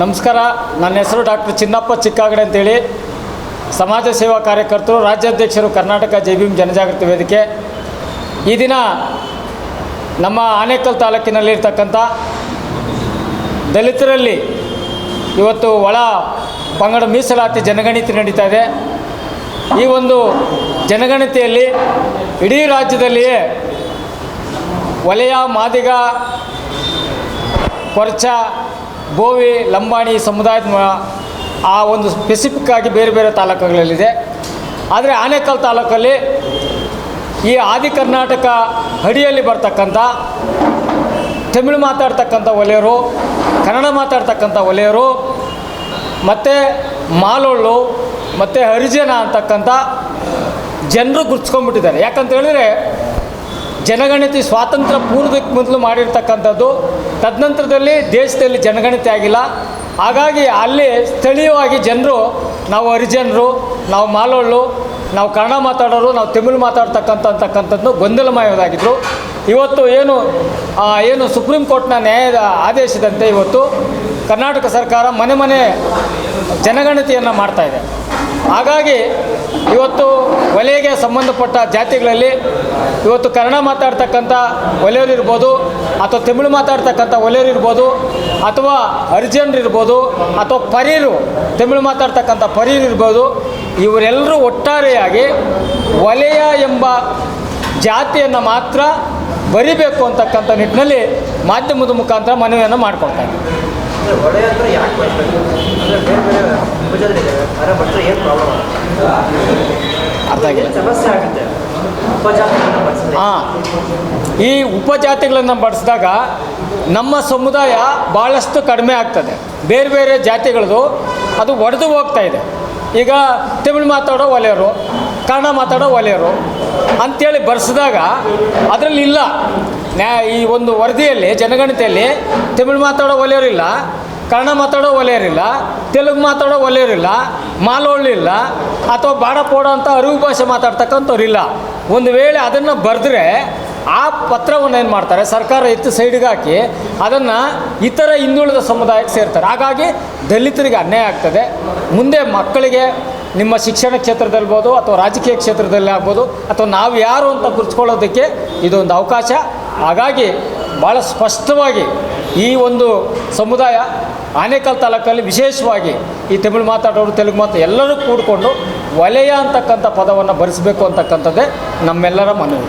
ನಮಸ್ಕಾರ, ನನ್ನ ಹೆಸರು ಡಾಕ್ಟರ್ ಚಿನ್ನಪ್ಪ ಚಿಕ್ಕಾಗಡೆ ಅಂತೇಳಿ. ಸಮಾಜ ಸೇವಾ ಕಾರ್ಯಕರ್ತರು, ರಾಜ್ಯಾಧ್ಯಕ್ಷರು ಕರ್ನಾಟಕ ಜೆ ಬಿ ಎಂ ಜನಜಾಗೃತಿ ವೇದಿಕೆ. ಈ ದಿನ ನಮ್ಮ ಆನೇಕಲ್ ತಾಲೂಕಿನಲ್ಲಿರ್ತಕ್ಕಂಥ ದಲಿತರಲ್ಲಿ ಇವತ್ತು ಒಳ ಪಂಗಡ ಮೀಸಲಾತಿ ಜನಗಣತಿ ನಡೀತಾ ಇದೆ. ಈ ಒಂದು ಜನಗಣತಿಯಲ್ಲಿ ಇಡೀ ರಾಜ್ಯದಲ್ಲಿಯೇ ವಲಯ ಮಾದಿಗ, ಕೊರ್ಚ ಬೋವಿ ಲಂಬಾಣಿ ಸಮುದಾಯದ ಆ ಒಂದು ಸ್ಪೆಸಿಫಿಕ್ ಆಗಿ ಬೇರೆ ಬೇರೆ ತಾಲೂಕುಗಳಲ್ಲಿದೆ. ಆದರೆ ಆನೇಕಲ್ ತಾಲೂಕಲ್ಲಿ ಈ ಆದಿ ಕರ್ನಾಟಕ ಅಡಿಯಲ್ಲಿ ಬರ್ತಕ್ಕಂಥ, ತಮಿಳು ಮಾತಾಡ್ತಕ್ಕಂಥ ಒಲೆಯರು, ಕನ್ನಡ ಮಾತಾಡ್ತಕ್ಕಂಥ ಒಲೆಯರು, ಮತ್ತು ಮಾಲೊಳ್ಳು ಮತ್ತು ಹರಿಜನ ಅಂತಕ್ಕಂಥ ಜನರು ಗುರ್ಸ್ಕೊಂಡ್ಬಿಟ್ಟಿದ್ದಾರೆ ಯಾಕಂತ ಹೇಳಿದ್ರೆ ಜನಗಣತಿ ಸ್ವಾತಂತ್ರ್ಯ ಪೂರ್ವಕ್ಕೆ ಮೊದಲು ಮಾಡಿರ್ತಕ್ಕಂಥದ್ದು ತದನಂತರದಲ್ಲಿ ದೇಶದಲ್ಲಿ ಜನಗಣತಿ ಆಗಿಲ್ಲ. ಹಾಗಾಗಿ ಅಲ್ಲಿ ಸ್ಥಳೀಯವಾಗಿ ಜನರು, ನಾವು ಹರಿಜನರು, ನಾವು ಮಾಲೋಳು, ನಾವು ಕನ್ನಡ ಮಾತಾಡೋರು, ನಾವು ತಮಿಳು ಮಾತಾಡ್ತಕ್ಕಂಥ ಅಂತಕ್ಕಂಥದ್ದು ಗೊಂದಲಮಯವಾಗಿದ್ದರು ಇವತ್ತು ಏನು ಏನು ಸುಪ್ರೀಂ ಕೋರ್ಟ್ನ ನ್ಯಾಯದ ಆದೇಶದಂತೆ ಇವತ್ತು ಕರ್ನಾಟಕ ಸರ್ಕಾರ ಮನೆ ಮನೆ ಜನಗಣತಿಯನ್ನು ಮಾಡ್ತಾ ಇದೆ. ಹಾಗಾಗಿ ಇವತ್ತು ಒಲೆಗೆ ಸಂಬಂಧಪಟ್ಟ ಜಾತಿಗಳಲ್ಲಿ ಇವತ್ತು ಕನ್ನಡ ಮಾತಾಡ್ತಕ್ಕಂಥ ಒಲೆಯವರು ಇರ್ಬೋದು, ಅಥವಾ ತಮಿಳು ಮಾತಾಡ್ತಕ್ಕಂಥ ಒಲೆಯವರು ಇರ್ಬೋದು, ಅಥವಾ ಅರ್ಜನ್ರು ಇರ್ಬೋದು, ಅಥವಾ ಪರೀರು, ತಮಿಳು ಮಾತಾಡ್ತಕ್ಕಂಥ ಪರೀರು ಇರ್ಬೋದು, ಇವರೆಲ್ಲರೂ ಒಟ್ಟಾರೆಯಾಗಿ ಒಲೆಯ ಎಂಬ ಜಾತಿಯನ್ನು ಮಾತ್ರ ಬರಿಬೇಕು ಅಂತಕ್ಕಂಥ ನಿಟ್ಟಿನಲ್ಲಿ ಮಾಧ್ಯಮದ ಮುಖಾಂತರ ಮನವಿಯನ್ನು ಮಾಡ್ಕೊಳ್ತಾ ಇದ್ದೀವಿ. ಅಂದರೆ ಒಳ್ಳೆಯ ಹತ್ರ ಯಾಕೆ ಮಾಡಬೇಕು ಅಂದರೆ ಬೇರೆ ಬೇರೆ ಉಪಜಾತಿಗಳಿದ್ದಾವೆ ಅದರ ಬಿಟ್ಟರೆ ಏನು ಪ್ರಾಬ್ಲಮ್ ಅರ್ಥ ಸಮಸ್ಯೆ ಆಗುತ್ತೆ? ಉಪಜಾತಿಗಳನ್ನ ಬಳಸಿದ್ರೆ. ಹಾಂ. ಈ ಉಪಜಾತಿಗಳನ್ನು ಬಡಿಸಿದಾಗ ನಮ್ಮ ಸಮುದಾಯ ಭಾಳಷ್ಟು ಕಡಿಮೆ ಆಗ್ತದೆ. ಬೇರೆ ಬೇರೆ ಜಾತಿಗಳದು ಅದು ಒಡೆದು ಹೋಗ್ತಾ ಇದೆ. ಈಗ ತಮಿಳು ಮಾತಾಡೋ ಒಲೆಯರು ಕನ್ನಡ ಮಾತಾಡೋ ಒಲೆಯರು ಅಂಥೇಳಿ ಬರ್ಸಿದಾಗ ಅದರಲ್ಲಿ ಇಲ್ಲ. ನ್ಯಾ, ಈ ಒಂದು ವರದಿಯಲ್ಲಿ, ಜನಗಣತಿಯಲ್ಲಿ ತಮಿಳು ಮಾತಾಡೋ ಒಲೆಯರಿಲ್ಲ ಕನ್ನಡ ಮಾತಾಡೋ ಒಲೆಯರಿಲ್ಲ ತೆಲುಗು ಮಾತಾಡೋ ಒಲೆಯರಿಲ್ಲ ಮಾಲೋಳಿಲ್ಲ ಅಥವಾ ಬಾಡ ಪೋಡ ಅಂತ ಅರಿವು ಭಾಷೆ ಮಾತಾಡ್ತಕ್ಕಂಥವ್ರಿಲ್ಲ. ಒಂದು ವೇಳೆ ಅದನ್ನು ಬರೆದ್ರೆ ಆ ಪತ್ರವನ್ನು ಏನು ಮಾಡ್ತಾರೆ? ಸರ್ಕಾರ ಎತ್ತು ಸೈಡ್ಗೆ ಹಾಕಿ ಅದನ್ನು ಇತರ ಹಿಂದುಳಿದ ಸಮುದಾಯಕ್ಕೆ ಸೇರ್ತಾರೆ. ಹಾಗಾಗಿ ದಲಿತರಿಗೆ ಅನ್ಯಾಯ ಆಗ್ತದೆ. ಮುಂದೆ ಮಕ್ಕಳಿಗೆ ನಿಮ್ಮ ಶಿಕ್ಷಣ ಕ್ಷೇತ್ರದಲ್ಲಿರ್ಬೋದು ಅಥವಾ ರಾಜಕೀಯ ಕ್ಷೇತ್ರದಲ್ಲಿ ಆಗ್ಬೋದು, ಅಥವಾ ನಾವು ಯಾರು ಅಂತ ಗುರುತಿಸ್ಕೊಳ್ಳೋದಕ್ಕೆ ಇದೊಂದು ಅವಕಾಶ. ಹಾಗಾಗಿ ಭಾಳ ಸ್ಪಷ್ಟವಾಗಿ ಈ ಒಂದು ಸಮುದಾಯ ಆನೇಕಲ್ ತಾಲೂಕಲ್ಲಿ ವಿಶೇಷವಾಗಿ ಈ ತಮಿಳು ಮಾತಾಡೋರು, ತೆಲುಗು ಮಾತು ಎಲ್ಲರೂ ಕೂಡಿಕೊಂಡು ವಲಯ ಅಂತಕ್ಕಂಥ ಪದವನ್ನು ಭರಿಸಬೇಕು ಅಂತಕ್ಕಂಥದ್ದೇ ನಮ್ಮೆಲ್ಲರ ಮನವಿ.